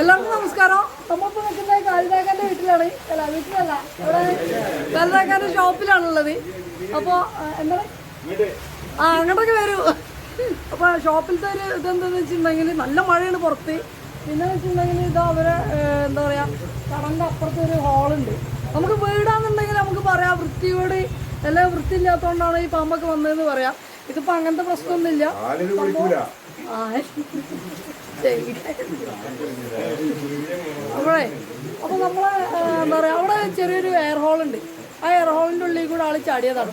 എല്ലാവർക്കും നമസ്കാരം. നമ്മളിപ്പോൾ നിൽക്കുന്ന കാലിതാക്കാന്റെ വീട്ടിലാണ്. അല്ല വീട്ടിലല്ല. ഇവിടെ കാലിതാക്കാന്റെ ഷോപ്പിലാണുള്ളത്. അപ്പോൾ എന്താണ്? ആ അങ്ങോട്ടൊക്കെ വരൂ. അപ്പോൾ ഷോപ്പിലത്തെ ഒരു ഇതെന്താന്ന് വെച്ചിട്ടുണ്ടെങ്കിൽ നല്ല മഴയാണ് പുറത്ത്. പിന്നെ വെച്ചിട്ടുണ്ടെങ്കിൽ ഇത് അവരെ എന്താ പറയുക കടന്റെ അപ്പുറത്ത് ഒരു ഹാളുണ്ട്. നമുക്ക് വീടാന്നുണ്ടെങ്കിൽ നമുക്ക് പറയാം വൃത്തിയോട് എല്ലാം വൃത്തി ഇല്ലാത്തതുകൊണ്ടാണ് ഈ പാമ്പൊക്കെ വന്നതെന്ന് പറയാം. ഇതിപ്പോൾ അങ്ങനത്തെ പ്രശ്നമൊന്നുമില്ല. ആ അപ്പോഴേ അപ്പൊ നമ്മളെ എന്താ പറയാ അവിടെ ചെറിയൊരു എയർ ഉണ്ട്. ആ എയർ ഹോളിന്റെ ഉള്ളിൽ കൂടെ ആൾ ചാടിയതാണ്.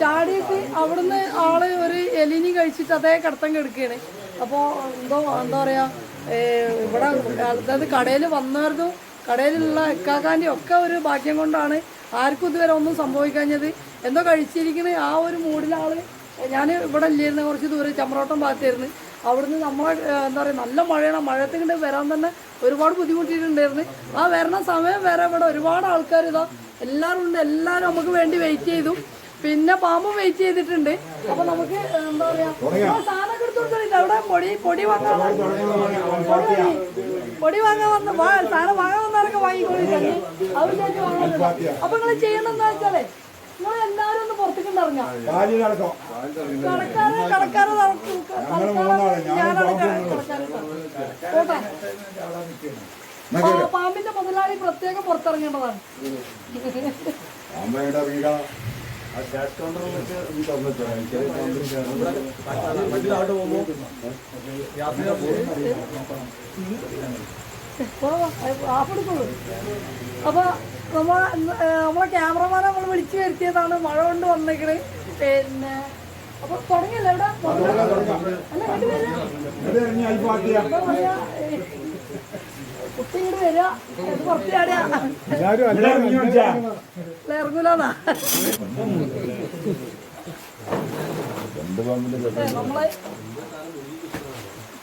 ചാടിയിട്ട് അവിടുന്ന് ആൾ ഒരു എലിനി കഴിച്ചിട്ട് അതേ കടത്തം കെടുക്കുകയാണ് അപ്പോൾ എന്തോ എന്താ പറയാ ഇവിടെ അതായത് കടയിൽ വന്നവർക്കും കടയിലുള്ള എക്കാക്കാന്റെ ഒക്കെ ഒരു ഭാഗ്യം കൊണ്ടാണ് ആർക്കും ഇതുവരെ ഒന്നും സംഭവിക്കാഞ്ഞത്. എന്തോ കഴിച്ചിരിക്കുന്ന ആ ഒരു മൂഡിലാൾ ഞാൻ ഇവിടെ ഇല്ലായിരുന്നു കുറച്ച് ദൂരെ ചമ്രോട്ടം ഭാഗത്തായിരുന്നു. അവിടുന്ന് നമ്മൾ എന്താ പറയുക നല്ല മഴയാണ്. മഴയത്ത് ഇങ്ങോട്ട് വരാൻ തന്നെ ഒരുപാട് ബുദ്ധിമുട്ടിയിട്ടുണ്ടായിരുന്നു. ആ വരണ സമയം വരെ ഇവിടെ ഒരുപാട് ആൾക്കാർ ഇതാ എല്ലാവരും ഉണ്ട്. എല്ലാവരും നമുക്ക് വേണ്ടി വെയിറ്റ് ചെയ്തു. പിന്നെ പാമ്പും വെയിറ്റ് ചെയ്തിട്ടുണ്ട്. അപ്പൊ നമുക്ക് എന്താ പറയാ സാധനമൊക്കെ എടുത്ത് അവിടെ പൊടി പൊടി വാങ്ങാൻ പൊടി വാങ്ങി. പൊടി വാങ്ങാൻ വന്ന. സാധനം വാങ്ങാൻ വന്നവരൊക്കെ വാങ്ങിക്കോളി തന്നെ അത് വിചാരിച്ച് വാങ്ങുന്നില്ല അപ്പൊ നിങ്ങൾ ചെയ്യണമെന്ന് വെച്ചാലേ നിങ്ങൾ എല്ലാവരും പുറത്തേക്ക് ഇറങ്ങാം കാലിൽ നടക്കും ഞാനാണ് കേട്ടോ പാമ്പിന്റെ മുതലാളി പ്രത്യേകം പുറത്തിറങ്ങേണ്ടതാണ് അപ്പൊ നമ്മ നമ്മളെ ക്യാമറമാനെ നമ്മൾ വിളിച്ചു വരുത്തിയതാണ്. മഴ കൊണ്ട് വന്നേക്കണ്. പിന്നെ അപ്പൊ തുടങ്ങിയല്ലേ ഇവിടെ? കുട്ടി ഇങ്ങോട്ട് വരിക ഇറങ്ങൂലെന്നാ. നമ്മളെ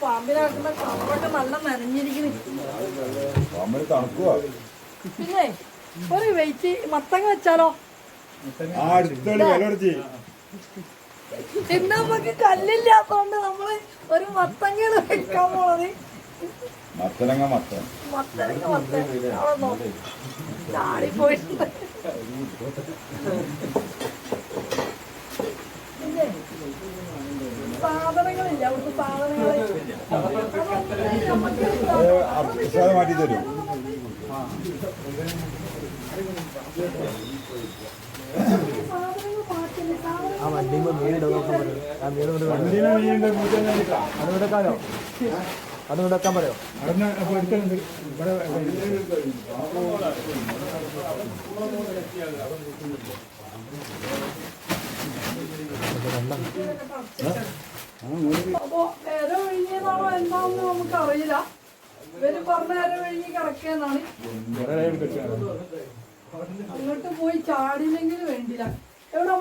പാമ്പിനാക്കുന്ന കളറൊക്കെ നല്ല നനഞ്ഞിരിക്കുന്നു പാമ്പിന് പിന്നെ? ഒരു വെയിറ്റ് മത്തങ്ങ വെച്ചാലോ? ഇന്ന് നമുക്ക് കല്ലില്ലാത്തോണ്ട് നമ്മൾ ഒരു മത്തങ്ങയാണ് വെക്കാൻ പോണത്. മത്തനങ്ങ മത്തൻ. മത്തനങ്ങ സാധനങ്ങളില്ല അവിടുത്തെ പ്രസാദം മാറ്റി തരും. സാധനങ്ങൾ വണ്ടി സാധനങ്ങൾ വണ്ടിനെ നീണ്ട മൂറ്റം അത് വിടക്കാലോ അത് വിടക്കാൻ പറയോ? അപ്പൊ നേരെ ഒഴിഞ്ഞതാണോ എന്താണെന്ന് നമുക്ക് അറിയില്ല ഇവർ പറഞ്ഞ നേരെ ഒഴിഞ്ഞ് കിടക്കുന്നതാണ് അങ്ങോട്ട് പോയി ചാടില്ലെങ്കിൽ വേണ്ടില്ല എവിടെ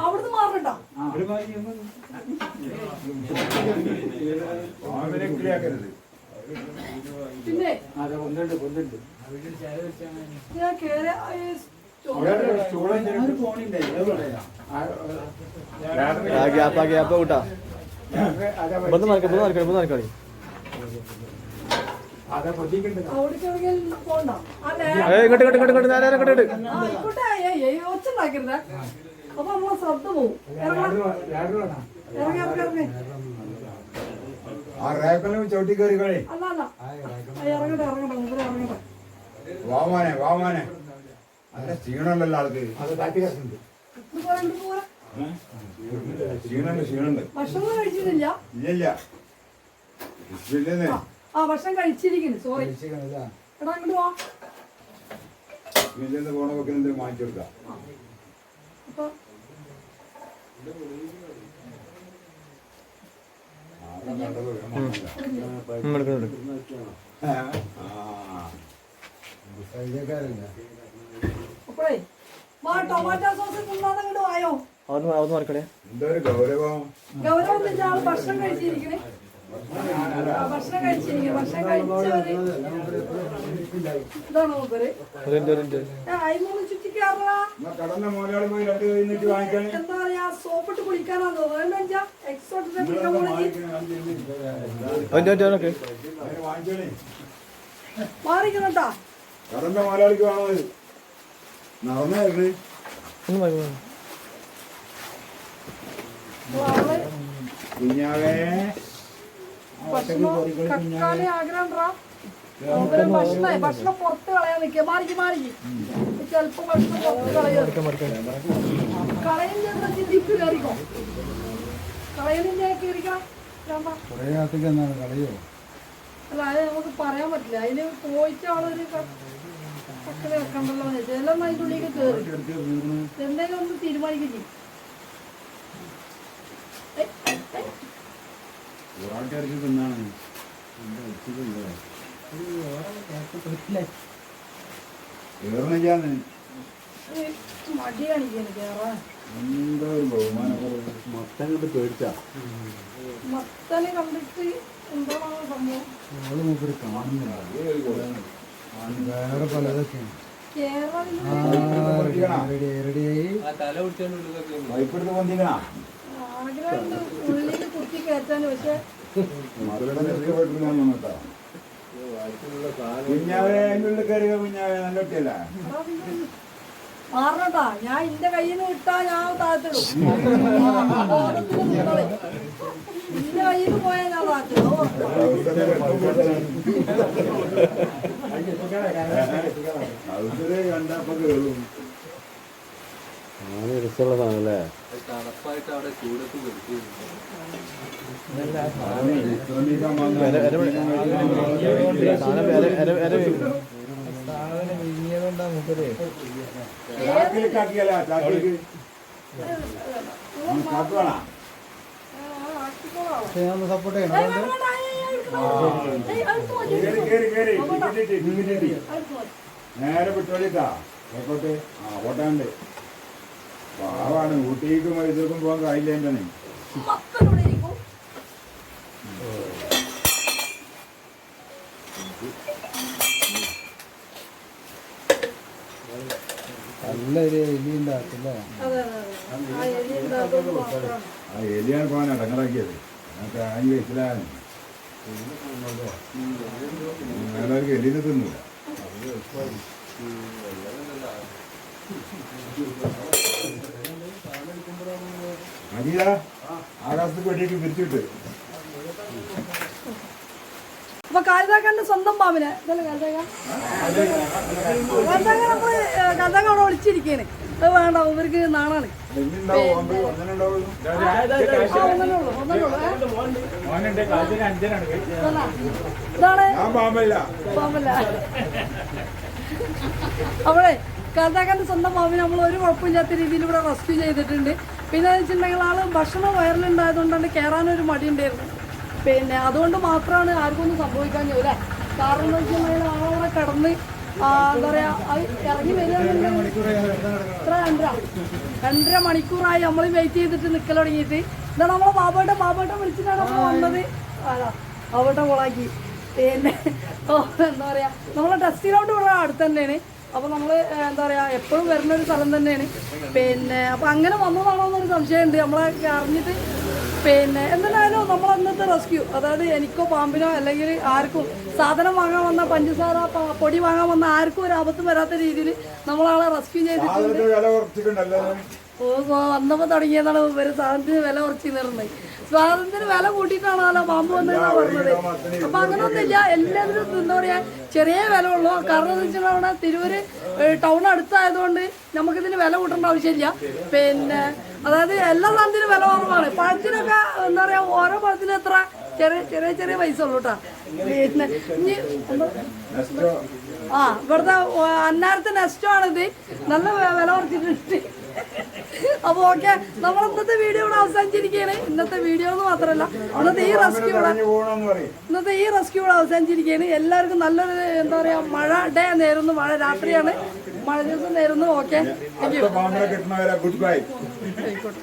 അവിടുന്ന് മാറണ്ട. പിന്നെ? ഞാൻ ആ ഗ്യാപ്പ് ആ ഗ്യാപ്പ് കൂട്ടാ. ഇവിടുന്ന് മറിക്കാം ഇവിടുന്ന് മറിക്കാം ഇവിടുന്ന് മറിക്കാം ഇങ്ങോട്ട് ഇങ്ങോട്ട് ഇങ്ങോട്ട് ഇങ്ങോട്ട് നേരെ ഇങ്ങോട്ട് ഒച്ചുണ്ടാക്കരുത് അപ്പൊ നമ്മളെ പോവും. ചവിട്ടി കയറി കളി. ഇറങ്ങട്ടെ ഇറങ്ങട്ടെ ഇറങ്ങട്ടെ. വാമാനെ വാമാനെ നല്ല ക്ഷീണമല്ലല്ലോ ആൾക്ക്. പോരാ. ക്ഷീണുണ്ട് ക്ഷീണുണ്ട് ഭക്ഷണം കഴിച്ചിട്ടില്ല. ആ ഭക്ഷണം കഴിച്ചിരിക്കുന്നു. സോറി എടാ അങ്ങോട്ട് വാ. ഇല്ലെന്ന് പോണ വെക്കുന്ന കൊടുക്കാം? അപ്പൊ അപ്പോഴേ വാ ടൊമാറ്റോ സോസ് തിന്നാതെ അങ്ങോട്ട് വായോ? അവിടുന്ന് അവിടുന്ന് മറിക്കണേ എന്തോ ഒരു ഗൗരവം ആൾ ഭക്ഷണം കഴിച്ചിരിക്കണേ. എന്താ പറയാ സോപ്പിട്ട് പോണെങ്കിൽ വണ്ടി മാറിക്കണട്ടാ കടന്ന മോലാളിക്ക് വേണത് നടന്നായിരുന്നു. കുഞ്ഞാവേ ഭക്ഷണം കക്കാനെ ആഗ്രഹം അവർ ഭക്ഷണേ ഭക്ഷണം പുറത്ത് കളയാൻ നിൽക്കുക മാറിക്ക് മാറിക്ക്. ചെലപ്പോ ഭക്ഷണം പുറത്ത് കളയോ. കളയുന്ന ചിന്തിക്ക് കയറിക്കോ. കളയുന്ന കയറിക്കാം അല്ല അത് നമുക്ക് പറയാൻ പറ്റില്ല. അതിന് പോയിട്ട് ആളൊരു പക്കൽ വെക്കണ്ടല്ലോ എല്ലാം അതിന്റെ ഉള്ളിലേക്ക് കയറി എന്തെങ്കിലും ഒന്ന് തീരുമാനിക്കും ഒരാൾക്കാർക്ക് തിന്നാണ് കേറണില്ലാന്ന് മടി കാണിക്കാണ് കേറാൻ എന്തോ ഒരു ബഹുമാനക്കുറവ് മൊത്തം കൊണ്ട് പേടിച്ചാ. മത്തനെ കണ്ടിട്ട് എന്താണ് സംഭവം? അവൾ മൂപ്പര് കാണുന്നില്ല. വേറെ പലതൊക്കെയാണ്. കേറാൻ ആഗ്രഹമുണ്ട് ഉള്ളിൽ കുത്തി കയറ്റാൻ പക്ഷെ രക്ഷപ്പെട്ടില്ല വന്നിട്ടാ കുഞ്ഞാവേ നല്ല കുട്ടിയല്ല? മാറണട്ടാ. ഞാൻ എന്റെ കയ്യിൽ നിന്ന് വിട്ടാ ഞാൻ താഴ്ത്തിടും. എന്റെ കയ്യിൽ നിന്ന് പോയാൽ ഞാൻ താഴ്ത്തിടും. കണ്ടപ്പോ കേറും. ആദ്യം രസമുള്ള സാധനല്ലേ തണുപ്പായിട്ട് അവിടെ ചൂടത്ത് കൊടുക്കുന്നു വിശ്രമിക്കാൻ എര- എര- വന്ന സാധനം എര- എര- എര വീഴും. ചാക്കിലേക്കാക്കിയല്ല ചാക്കിലേക്ക് ചാക്ക് വേണ ആ, ആക്കിക്കോളാം. സപ്പോർട്ട് ചെയ്യണം. നേരെ വിട്ടോളിട്ടാ ആയിക്കോട്ടെ ആ ഓട്ടാണ്ട് പാവാണ് ഊട്ടിക്കും മൈസൂർക്കും പോകാൻ കായില്ല എന്റെ നല്ല ഇരിക്കും. നല്ലൊരു എലി ഉണ്ടാക്കില്ലേ. ആ എലിയാണ് പോകാൻ അടങ്ങറാക്കിയത് ഞങ്ങൾക്ക് ആഞ്ഞ് കഴിച്ചില്ലായിരുന്നു വേറെ എലിനെ തിന്നില്ല അജിയ ആകാശത്ത് വെട്ടിയിട്ട് പിരിച്ചിട്ട് അപ്പൊ കാലിതാക്കാന്റെ സ്വന്തം പാമ്പിന്. ഇതല്ലേ കാലിതാക്ക കാലിതാക്ക നമ്മൾ കാലിതാക്ക അവിടെ ഒളിച്ചിരിക്കാണ് അത് വേണ്ട ഇവർക്ക് നാണാണ്. ഇതാണ് പാമ്പല്ല. അവളെ കാലിതാക്കാന്റെ സ്വന്തം മാവിന് നമ്മൾ ഒരു കുഴപ്പമില്ലാത്ത രീതിയിൽ ഇവിടെ റെസ്ക്യൂ ചെയ്തിട്ടുണ്ട്. പിന്നെ എന്ന് വെച്ചിട്ടുണ്ടെങ്കിൽ ആൾ ഭക്ഷണം വയറിലുണ്ടായതുകൊണ്ടാണ് കയറാനൊരു മടി ഉണ്ടായിരുന്നു പിന്നെ അതുകൊണ്ട് മാത്രമാണ് ആർക്കും ഒന്നും സംഭവിക്കാൻ അല്ലേ? കാരണം എന്ന് വെച്ചിട്ടുണ്ടെങ്കിൽ ആളവിടെ കിടന്ന് എന്താ പറയുക ഇറങ്ങി വരികയാണെന്നുണ്ടെങ്കിൽ എത്ര രണ്ടര രണ്ടര മണിക്കൂറായി നമ്മൾ വെയിറ്റ് ചെയ്തിട്ട് നിൽക്കൽ തുടങ്ങിയിട്ട്. ഇതാ നമ്മളെ ബാബേട്ട ബാബേട്ട വിളിച്ചിട്ടാണ് നമ്മൾ വന്നത്. അതാ ബാബേട്ടൻ കൊളാക്കി. പിന്നെ ഓ എന്താ പറയുക നമ്മളെ ടെസ്റ്റ് ഗ്രൗണ്ട് ഇവിടെ അടുത്ത് തന്നെയാണ്. അപ്പോൾ നമ്മൾ എന്താ പറയുക എപ്പോഴും വരുന്ന ഒരു സ്ഥലം തന്നെയാണ്. പിന്നെ അപ്പോൾ അങ്ങനെ വന്നതാണോ എന്നൊരു സംശയമുണ്ട്. നമ്മളെ അറിഞ്ഞിട്ട് പിന്നെ എന്തായാലും നമ്മൾ അന്നത്തെ റെസ്ക്യൂ അതായത് എനിക്കോ പാമ്പിനോ അല്ലെങ്കിൽ ആർക്കും സാധനം വാങ്ങാൻ വന്ന പഞ്ചസാര പൊടി വാങ്ങാൻ വന്ന ആർക്കും ഒരു ആപത്തും വരാത്ത രീതിയിൽ നമ്മളാളെ റെസ്ക്യൂ ചെയ്തിട്ട് വന്നപ്പോ തുടങ്ങിയതാണ് ഇവർ സാധനത്തിന് വില കുറച്ച് നിർന്നത് സാധനത്തിന് വില കൂട്ടിയിട്ടാണല്ലോ പാമ്പ് വന്നതെന്നാണ് പറഞ്ഞത്. അപ്പൊ അങ്ങനൊന്നുമില്ല. എല്ലാത്തിനും എന്താ പറയാ ചെറിയ വില ഉള്ളൂ. കാരണം എന്ന് വെച്ചാൽ അവിടെ തിരൂര് ടൗൺ അടുത്തായതുകൊണ്ട് നമുക്കിതിന് വില കൂട്ടേണ്ട ആവശ്യമില്ല. പിന്നെ അതായത് എല്ലാ സാധനത്തിനും വില കുറവാണ്. പഴത്തിനൊക്കെ എന്താ പറയാ ഓരോ പഴത്തിനും എത്ര? ചെറിയ ചെറിയ ചെറിയ പൈസ ഉള്ളൂ കേട്ടോ. പിന്നെ ഇനി ആ ഇവിടുത്തെ അന്നാരത്തെ നെസ്റ്റോ ആണിത്. നല്ല വില കുറച്ചിട്ടുണ്ട്. അപ്പൊ ഓക്കെ നമ്മൾ ഇന്നത്തെ വീഡിയോ ഇവിടെ അവസാനിച്ചിരിക്കുകയാണ്. ഇന്നത്തെ വീഡിയോ എന്ന് മാത്രമല്ല ഇന്നത്തെ ഈ റെസ്ക്യൂ ഇവിടെ ഇന്നത്തെ ഈ റെസ്ക്യൂ ഇവിടെ അവസാനിച്ചിരിക്കുകയാണ്. എല്ലാവർക്കും നല്ലൊരു എന്താ പറയാ മഴ ഡേ നേരുന്നു. മഴ രാത്രിയാണ്. മഴ ദിവസം നേരുന്നു. Okay thank you goodbye. ആയിക്കോട്ടെ.